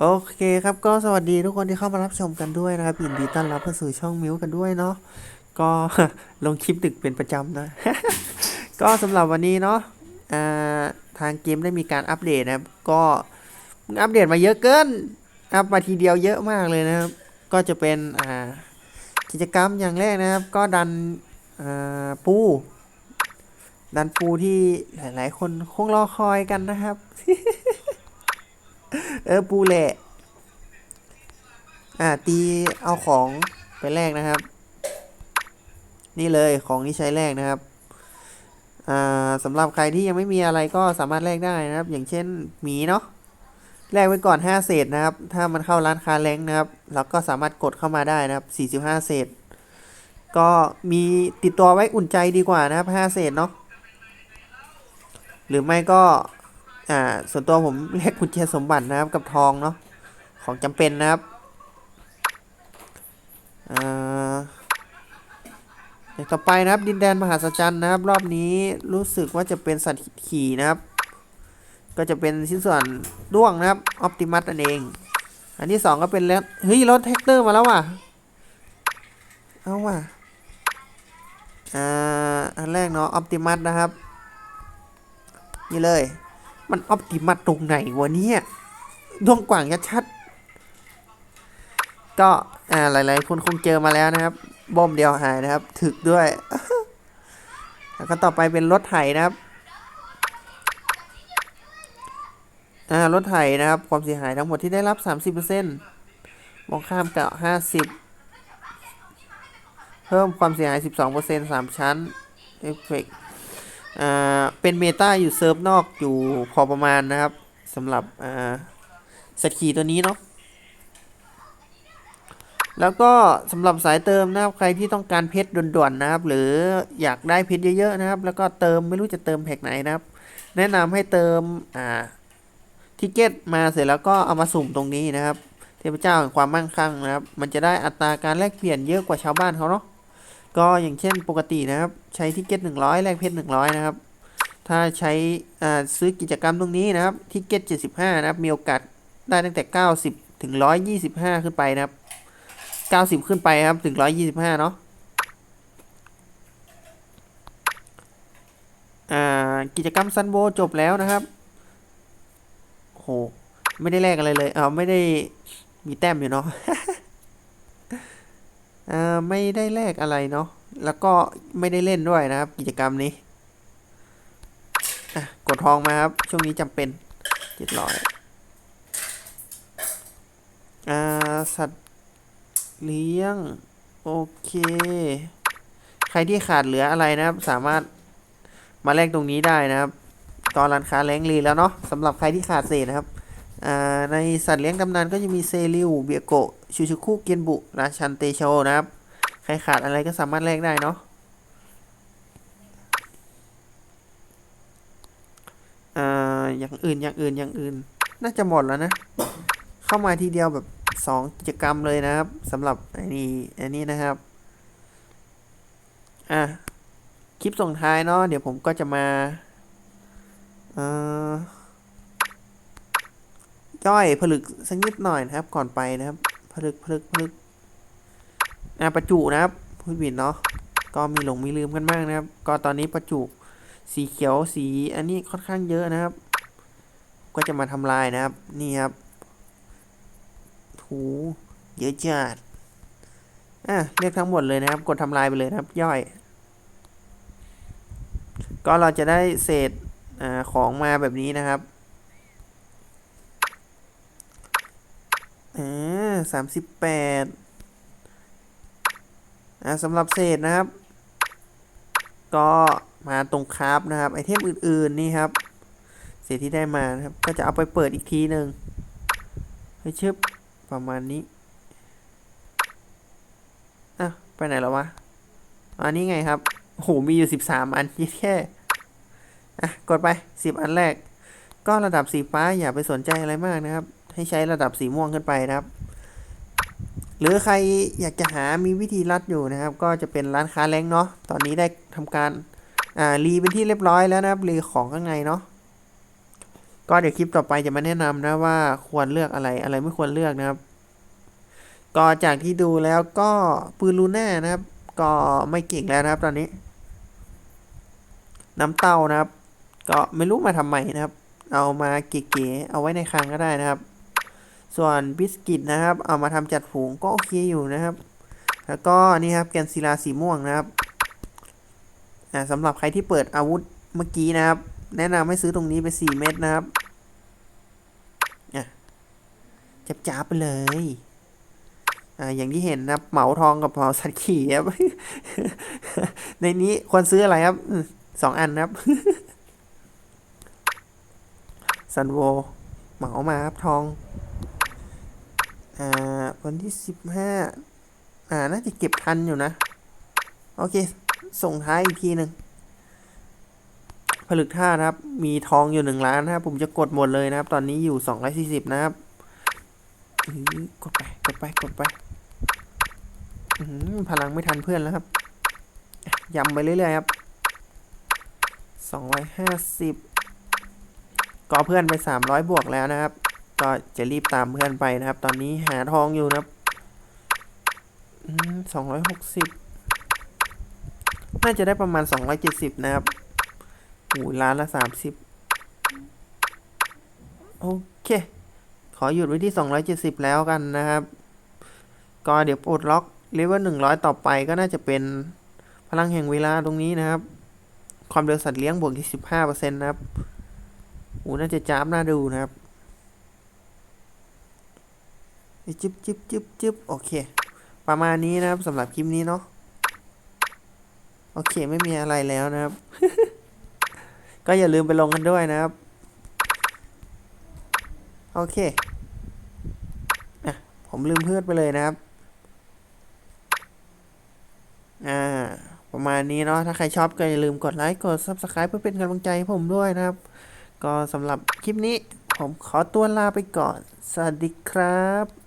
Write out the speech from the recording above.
โอเคครับก็สวัสดีทุกคนที่เข้ามารับชมกันด้วยนะครับยินดีต้อนรับเข้าสู่ช่องมิวกันด้วยเนาะก็ลงคลิปดึกเป็นประจำนะ ก็สำหรับวันนี้เนาะทางเกมได้มีการอัปเดตนะครับ ก็อัปเดตมาเยอะเกิน อัปมาทีเดียวเยอะมากเลยนะครับ ก็จะเป็นกิจกรรมอย่างแรกนะครับ ก็ดันปู ดันปูที่หลาย ๆ คนคงรอคอยกันนะครับ เออปูแหละ อ่าตีเอาของไปแลกนะครับ นี่เลยของที่ใช้แลกนะครับอ่าสำหรับใครที่ยังไม่มีอะไรก็สามารถแลกได้นะครับ อย่างเช่นหมีเนาะแลกไว้ก่อน 5 เศษนะครับ ถ้ามันเข้าร้านค้าแรงนะครับเราก็สามารถกดเข้ามาได้นะครับ45 เศษ ก็มีติดตัวไว้อุ่นใจดีกว่านะครับ 5 เศษเนาะหรือไม่ก็ อ่าส่วนตัวผมเรียกกุญแจสมบัตินะครับกับทองเนาะของจำเป็นนะครับอ่าอย่างต่อไปนะครับดินแดนมหาสัจรรย์นะครับ รอบนี้รู้สึกว่าจะเป็นสัตว์ขี่นะครับ ก็จะเป็นชิ้นส่วนด้วงนะครับออ t ติมัสนั่นเอง อันที่สองก็เป็นแล้วเฮ้ยรถแท็กเตอร์มาแล้วว่ะเอาว่ะอ่าอันแรกเนาะออ t ติมัสนะครับ นี่เลย มันออ t ติมัสตรงไหนวะเนี่ยดวงกว่างชัดก็อ่าหลาย ๆ คนคงเจอมาแล้วนะครับบอมเดียวหายนะครับ ถึกด้วย แล้วก็ต่อไปเป็นรถไถนะครับอ่ารถไถนะครับ ความเสียหายทั้งหมดที่ได้รับ 30%มองข้ามเกับ50 เพิ่มความเสียหาย 12% 3 ชั้นเอฟเฟกต์ อ่าเป็นเมตาอยู่เซิร์ฟนอกอยู่พอประมาณนะครับสำหรับอ่าสกีตัวนี้เนาะแล้วก็สำหรับสายเติมนะครับใครที่ต้องการเพชรด่วนๆนะครับ หรืออยากได้เพชรเยอะๆนะครับ แล้วก็เติมไม่รู้จะเติมแพ็กไหนนะครับ แนะนำให้เติมอ่าทิเก็ตมาเสร็จแล้วก็เอามาสุ่มตรงนี้นะครับ เทพเจ้าแห่งความมั่งคั่งนะครับ มันจะได้อัตราการแลกเปลี่ยนเยอะกว่าชาวบ้านเขาเนาะ ก็อย่างเช่นปกตินะครับ ใช้ทิเก็ต100แลกเพชร100นะครับ ถ้าใช้อ่าซื้อกิจกรรมตรงนี้นะครับทิเก็ต75นะครับ มีโอกาสได้ตั้งแต่90ถึง125ขึ้นไปนะครับ90ขึ้นไปครับถึง125เนาะกิจกรรมซันโบจบแล้วนะครับโหไม่ได้แลกอะไรเลย เอาไม่ได้มีแต้มอยู่เนาะ ไม่ได้แลกอะไรเนาะ แล้วก็ไม่ได้เล่นด้วยนะครับ กิจกรรมนี้ กดทองมาครับ ช่วงนี้จำเป็นเจ็ดร้อยสัตว์เลี้ยง โอเค ใครที่ขาดเหลืออะไรนะครับ สามารถมาแลกตรงนี้ได้นะครับ ตอนร้านค้าแรงรีแล้วเนาะสำหรับใครที่ขาดเศษนะครับในสัตว์เลี้ยงตำนานก็จะมีเซริวเบียโก ชูชูคุเกียนบุราชันเตโชนะครับ ใครขาดอะไรก็สามารถแลกได้เนาะอ่าอย่างอื่นอย่างอื่นอย่างอื่น น่าจะหมดแล้วนะ เข้ามาทีเดียวแบบสองกิจกรรมเลยนะครับสำหรับไอ้นี่อันนี้นะครับอะคลิปส่งท้ายเนาะเดี๋ยวผมก็จะมาอ่อย่อยผลึกสักนิดหน่อยนะครับก่อนไปนะครับ ผลึกผลึกผลึกอ่าประจุนะครับพูดผิดเนาะก็มีหลงมีลืมกันบ้างนะครับ ก็ตอนนี้ประจุสีเขียวสีอันนี้ค่อนข้างเยอะนะครับ ก็จะมาทำลายนะครับ นี่ครับถูเยอะจัดอะเรียกทั้งหมดเลยนะครับ กดทำลายไปเลยนะครับ ย่อย ก็เราจะได้เศษอาของมาแบบนี้นะครับ อ่าสามสิบแปดอ่าสำหรับเศษนะครับ ก็มาตรงคราฟนะครับ ไอเทมอื่นๆนี่ครับ เศษที่ได้มานะครับ ก็จะเอาไปเปิดอีกทีหนึ่งให้ชึบประมาณนี้อะไปไหนแล้ววะอันนี้ไงครับโหมีอยู่สิบสามอันแค่อะกดไปสิบอันแรก ก็ระดับสีฟ้าอย่าไปสนใจอะไรมากนะครับ ให้ใช้ระดับสีม่วงขึ้นไปนะครับ หรือใครอยากจะหามีวิธีรัดอยู่นะครับ ก็จะเป็นร้านค้าแรงเนาะตอนนี้ได้ทำการอ่ารีเป็นที่เรียบร้อยแล้วนะครับรีของข้างในเนาะก็เดี๋ยวคลิปต่อไปจะมาแนะนำนะว่าควรเลือกอะไรอะไรไม่ควรเลือกนะครับ ก็จากที่ดูแล้วก็ปืนลูน่านะครับ ก็ไม่เก่งแล้วนะครับ ตอนนี้ น้ำเต้านะครับ ก็ไม่รู้มาทำไมนะครับ เอามาเก๋ๆเอาไว้ในคลังก็ได้นะครับ ส่วนบิสกิตนะครับ เอามาทำจัดฝูงก็โอเคอยู่นะครับ แล้วก็นี่ครับแกนศิลาสีม่วงนะครับอ่าสำหรับใครที่เปิดอาวุธเมื่อกี้นะครับ แนะนำให้ซื้อตรงนี้ไป 4 เม็ดนะครับอะจับจ้าไปเลยอ่าอย่างที่เห็นนะครับเหมาทองกับเหมาสัตว์ขี่ครับ ในนี้ควรซื้ออะไรครับสองอันนะครับซันโวเหมามาครับทอง อ่า วันที่สิบห้าอ่า น่าจะเก็บทันอยู่นะ โอเค ส่งท้ายอีกทีหนึ่งผลึกท่านะครับ มีทองอยู่หนึ่งล้านนะครับ ผมจะกดหมดเลยนะครับ ตอนนี้อยู่สองร้อยสี่สิบนะครับกดไป กดไป กดไป พลังไม่ทันเพื่อนแล้วครับ ยำไปเรื่อยๆครับสองร้อยห้าสิบก็เพื่อนไปสามร้อยบวกแล้วนะครับ ก็จะรีบตามเพื่อนไปนะครับ ตอนนี้หาทองอยู่นะครับสองร้อยหกสิบน่าจะได้ประมาณสองร้อยเจ็ดสิบนะครับโอ้ล้านละสามสิบโอเค ขอหยุดไว้ที่สองร้อยเจ็ดสิบแล้วกันนะครับ ก็เดี๋ยวปลดล็อกเลเวลหนึ่งร้อยต่อไปก็น่าจะเป็นพลังแห่งเวลาตรงนี้นะครับ ความเร็วสัตว์เลี้ยงบวกที่สิบห้าเปอร์เซ็นต์นะครับโอ้น่าจะจ้าบน่าดูนะครับ จึ๊บจึ๊บจึ๊บจึ๊บโอเค ประมาณนี้นะครับสำหรับคลิปนี้เนาะโอเคไม่มีอะไรแล้วนะครับ ก็อย่าลืมไปลงกันด้วยนะครับ โอเคอะผมลืมเพื่อนไปเลยนะครับ อ่า ประมาณนี้เนาะถ้าใครชอบก็อย่าลืมกดไลค์กด Subscribe เพื่อเป็นกำลังใจให้ผมด้วยนะครับ ก็สำหรับคลิปนี้ผมขอตัวลาไปก่อน สวัสดีครับ